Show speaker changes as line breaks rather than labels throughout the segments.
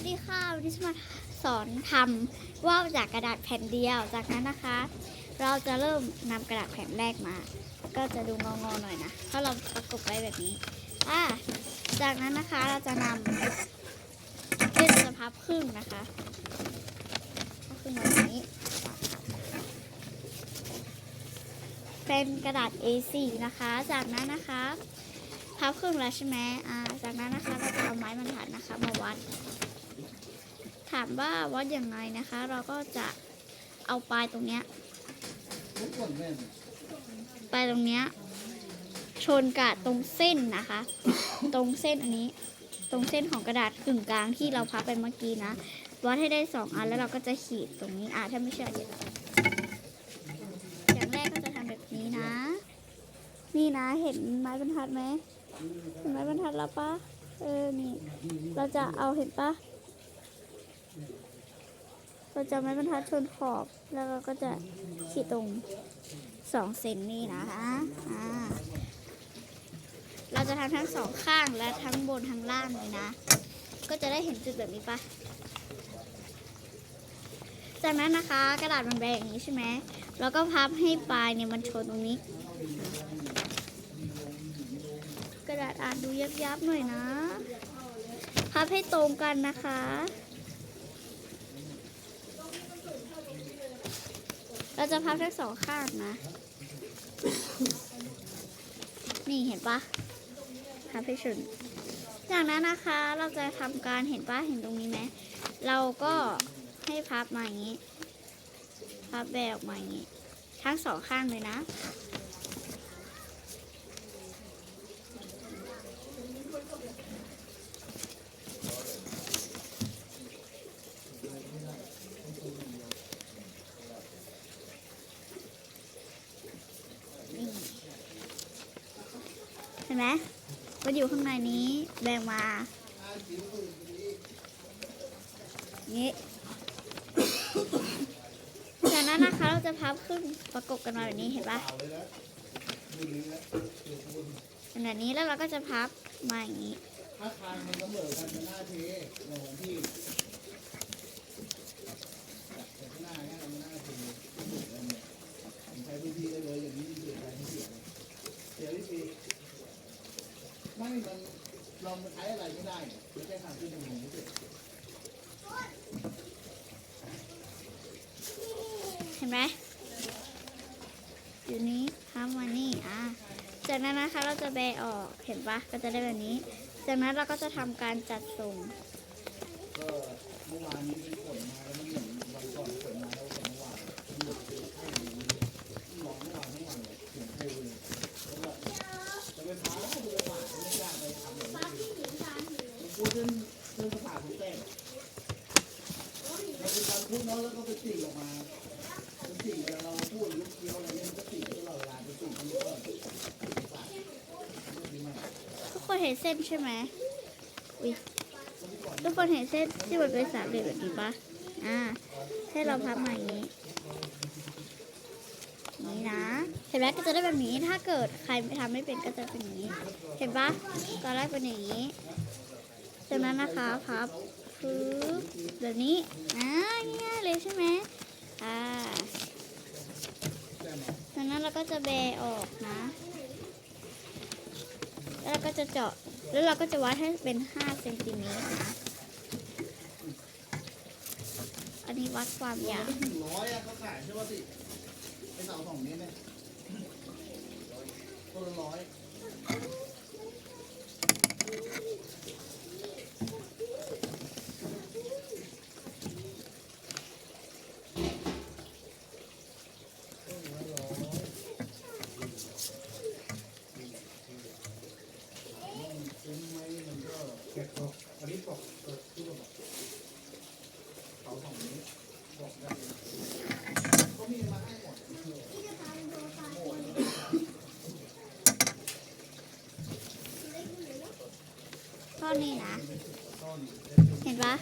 วัสดีค่ะวันนี้จะมาสอนทำว่าวจากกระดาษแผ่นเดียว จากนั้นนะคะ เราจะเริ่มนำกระดาษแผ่นแรกมา ก็จะดูงองๆหน่อยนะเพราเราประกบไว้แบบนี้อ่าจากนั้นนะคะเราจะนำเป็นจะพับครึ่งนะคะพับครึ่งแบบนี้เป็นกระดาษ A4 นะคะ จากนั้นนะคะพับครึ่งแล้วใช่ไหมอ่า จากนั้นนะคะเราจะเอาไม้บรรทัดนะคะ มาวัด ถามว่าวัดอยังไงนะคะ เราก็จะเอาปลายตรงเนี้ยปลายตรงเนี้ยชนกับตรงเส้นนะคะ ตรงเส้นอันนี้ ตรงเส้นของกระดาษกึ่งกลางที่เราพับไปเมื่อกี้นะวัดให้ได้สองอันแล้วเราก็จะขีดตรงนี้อ่าถ้าไม่เชื่อเดี๋ยวอย่างแรกก็จะทำแบบนี้นะ นี่นะเห็นไม้บรรทัดไหมเห็นไม้บรรทัดแล้วปะเออนี่ เราจะเอาเห็นปะ เราจะไม้บรรทัดชนขอบ แล้วเราก็จะขีดตรงสองเซนนี่นะคะอ่าเราจะทำทั้งสองข้างและทั้งบนทั้งล่างเลยนะ ก็จะได้เห็นจุดแบบนี้ปะจากนั้นนะคะกระดาษมันแบนอย่างนี้ใช่ไหมแล้วก็พับให้ปลายเนี่ยมันชนตรงนี้ กระดาษอ่านดูยับยับๆหน่อยนะ พับให้ตรงกันนะคะ เราจะพับทั้งสองข้างนะ นี่เห็นปะพับให้ชนจากนั้นนะคะเราจะทำการเห็นปะเห็นตรงนี้ไหมเราก็ให้พับมาอย่างนี้ พับแบกออกมาอย่างนี้ ทั้งสองข้างเลยนะ ไหมมันอยู่ข้างในนี้แบ่งมานี้จากนั้นนะคะเราจะพับครึ่งประกบกันมาแบบนี้เห็นปะเป็นแบบนี้แล้วเราก็จะพับมาอย่างนี้
ถ้าทางมันเสมอกันจะหน้าเทในของพี่แต่ข้างหน้าเนี่ยมันหน้าเทผมใช้พื้นที่ได้เลยอย่างนี้มีเสียอะไรไม่เสียเลยเสียวิธีไม่มัน ลองมาใช้อะไรไม่ได้ไม่ใช่ทางขึ้นตรงนี้เสร็จ
เห็นไหมอยู่นี้พับมานี่อะจากนั้นนะคะเราจะแบะออกเห็นปะก็จะได้แบบนี้ จากนั้นเราก็จะทำการจัดส่ง
ก็เมื่อวานนี้เป็นฝนมา รื่องเรื่องภาษาของแต้มันเป็นการพูดเนาะแล้วก็ไปตีออกมาเป็นตีเวลาเราพูดหรือเคี้ยวอะไรเนี่ยมันก็ตีตลอดเวลาเป็นตีมันก็ภาษาดีมาก
ทุกคนเห็นเส้นใช่ไหมอุ้ยทุกคนเห็นเส้นที่มันเป็นสามเหลี่ยมแบบนี้ปะอ่าให้เราพับมาอย่างนี้นี้นะ เห็นไหมก็จะได้แบบนี้ถ้าเกิดใครไม่ทำไม่เป็นก็จะเป็นอย่างนี้ เห็นปะตอนแรกเป็นอย่างนี้ จากนั้นนะคะพับปึ๊บแบบนี้อ่าง่ายๆเลยใช่ไหมอ่าจากนั้นเราก็จะแบะออกนะ แล้วเราก็จะเจาะแล้วเราก็จะวัดให้เป็น5เซนติเมตรนะ อันนี้วัดความยาว
ไม่ถึงร้อยอะเขาขายใช่ป่ะสิไอเสาสองเมตรเนี่ยคนละร้อย
นี่นะ เห็นปะ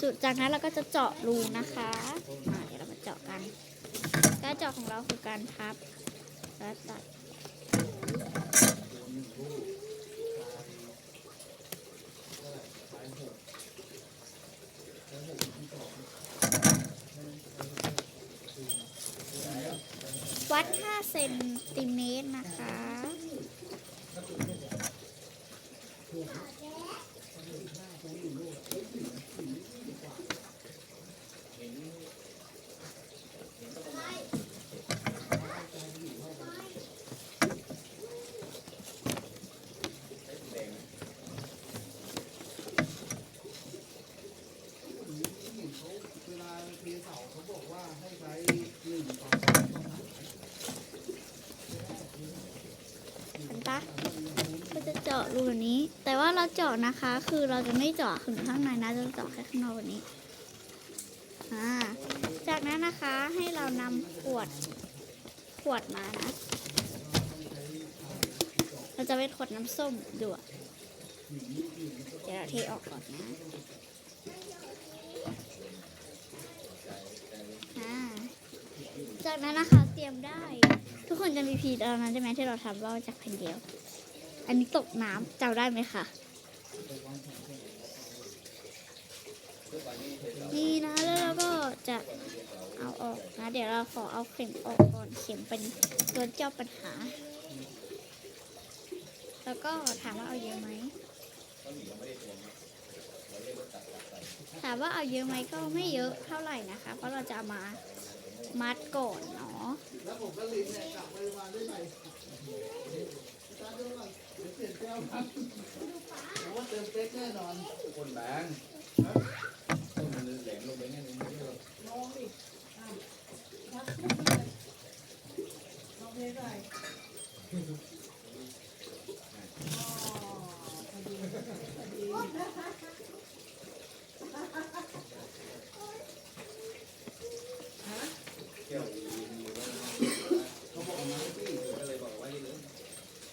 จุดจากนั้นเราก็จะเจาะรูนะคะเดี๋ยวเรามาเจาะกัน การเจาะของเราคือการพับและตัดวัด 5 เซนติเมตรนะคะ ปะก็จะเจาะรูแบบนี้ แต่ว่าเราเจาะนะคะ คือเราจะไม่เจาะถึงข้างในนะจะเจาะแค่ข้างนอกแบบนี้อ่าจากนั้นนะคะให้เรานำขวดขวดมานะ เราจะเป็นขวดน้ำส้มดูอะเดี๋ยวเราเทออกก่อนนะ อ่า จากนั้นนะคะเตรียมได้ ทุกคนจะมีพีตอนนั้นใช่ไหมที่เราทำว่าจากแผ่นเดียว อันนี้ตกน้ำจำได้ไหมคะนี่นะแล้วเราก็จะเอาออกนะ เดี๋ยวเราขอเอาเข็มออกก่อนเข็มเป็นตัวเจ้าปัญหา แล้วก็ถามว่าเอาเยอะไหมถามว่าเอาเยอะไหมก็ไม่เยอะเท่าไหร่นะคะ เพราะเราจะเอามา มัดก่อนเนาะ
แล้วผมก็ลิ้นเนี่ยกลับไปมาได้ไหมตาดูหน่อยเดี๋ยวเปลี่ยนแก้วครับผมว่าเติมเป๊กแน่นอน
คนแบงต้นมันแหลมลงไปแค่นี้ไม่ได้
เขาบอกเอาไม้ให้พี่
ก็เลยบอกว่าที่เหลือ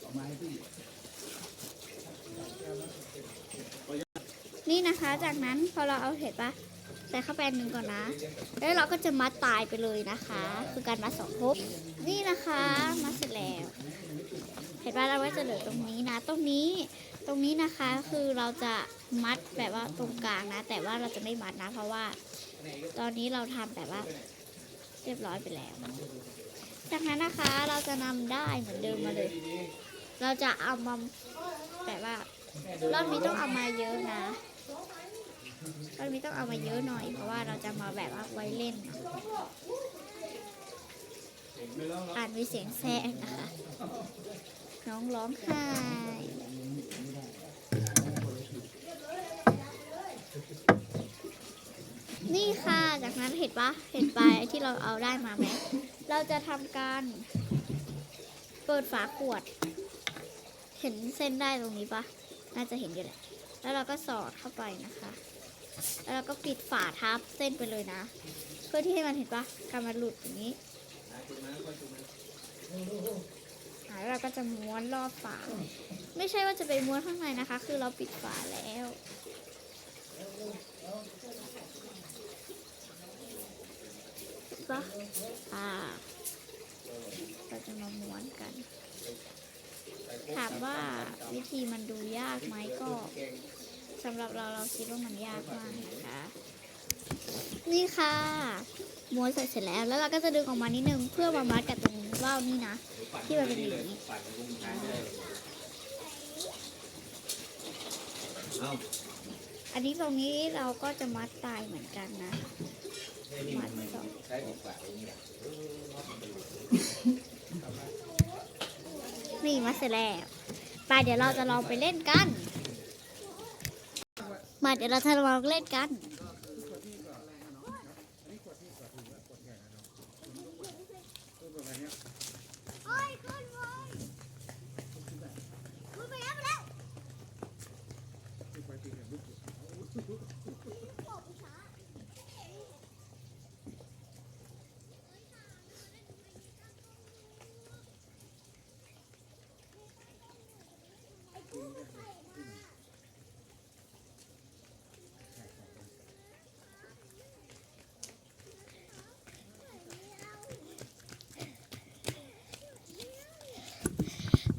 เอาไม้ให้พี่
นี่นะคะ จากนั้นพอเราเอาเห็ดปะใส่เข้าไปหนึ่งก่อนนะ แล้วเราก็จะมัดตายไปเลยนะคะ คือการมัดสองภพนี่นะคะมัดเสร็จแล้ว เห็นปะเราไว้จะเหลือตรงนี้นะ ตรงนี้ตรงนี้นะคะคือเราจะมัดแบบว่าตรงกลางนะ แต่ว่าเราจะไม่มัดนะ เพราะว่า ตอนนี้เราทำแบบว่า เรียบร้อยไปแล้ว จากนั้นนะคะเราจะนำได้เหมือนเดิมมาเลย เราจะเอามาแบบว่ารอบนี้ต้องเอามาเยอะนะ รอบนี้ต้องเอามาเยอะหน่อย เพราะว่าเราจะมาแบบว่าไว้เล่นอาจมีเสียงแทรกนะคะ น้องร้องไห้นี่ค่ะ จากนั้นเห็นปะเห็นปลายที่เราเอาได้มาไหม เราจะทำการ เปิดฝาขวด เห็นเส้นได้ตรงนี้ปะน่าจะเห็นอยู่แหละ แล้วเราก็สอดเข้าไปนะคะ แล้วเราก็ปิดฝาทับเส้นไปเลยนะ เพื่อที่ให้มันเห็นปะการมันหลุดอย่างนี้แล้วเราก็จะม้วนรอบฝา ไม่ใช่ว่าจะไปม้วนข้างในนะคะ คือเราปิดฝาแล้วเห็นปะอ่าเราจะมาม้วนกัน ถามว่าวิธีมันดูยากไหมก็ สำหรับเราเราคิดว่ามันยากมากนะคะ นี่ค่ะม้วนเสร็จเสร็จแล้ว แล้วเราก็จะดึงออกมานิดนึงเพื่อมามัดกับตรงว่าวนี่นะ ที่มันเป็นอย่างนี้
ปั่นวงกอั
นนี้ตรงนี้เราก็จะมัดตายเหมือนกันนะ มัดสอง
นี่
มัดเสร็จแล้วไปเดี๋ยวเราจะลองไปเล่นกัน มาเดี๋ยวเราทะลองเล่นกัน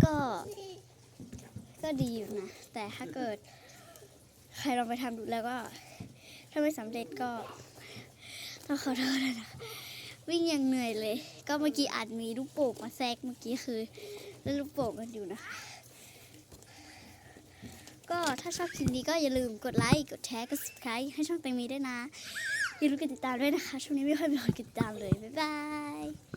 ก็ก็ดีอยู่นะ แต่ถ้าเกิด ใครลองไปทำดูแล้วก็ ถ้าไม่สำเร็จก็ ต้องขอโทษนะคะวิ่งอย่างเหนื่อยเลย ก็เมื่อกี้อาจมีลูกโป่งมาแทรกเมื่อกี้คือเล่นลูกโป่งกันอยู่นะคะก็ถ้าชอบคลิปนี้ก็อย่าลืมกดไลค์ กดแชร์ กด subscribe ให้ช่องแตงมีด้วยนะ อย่าลืมกดติดตามด้วยนะคะ ช่วงนี้ไม่ค่อยมีคนติดตามเลย บ๊ายบาย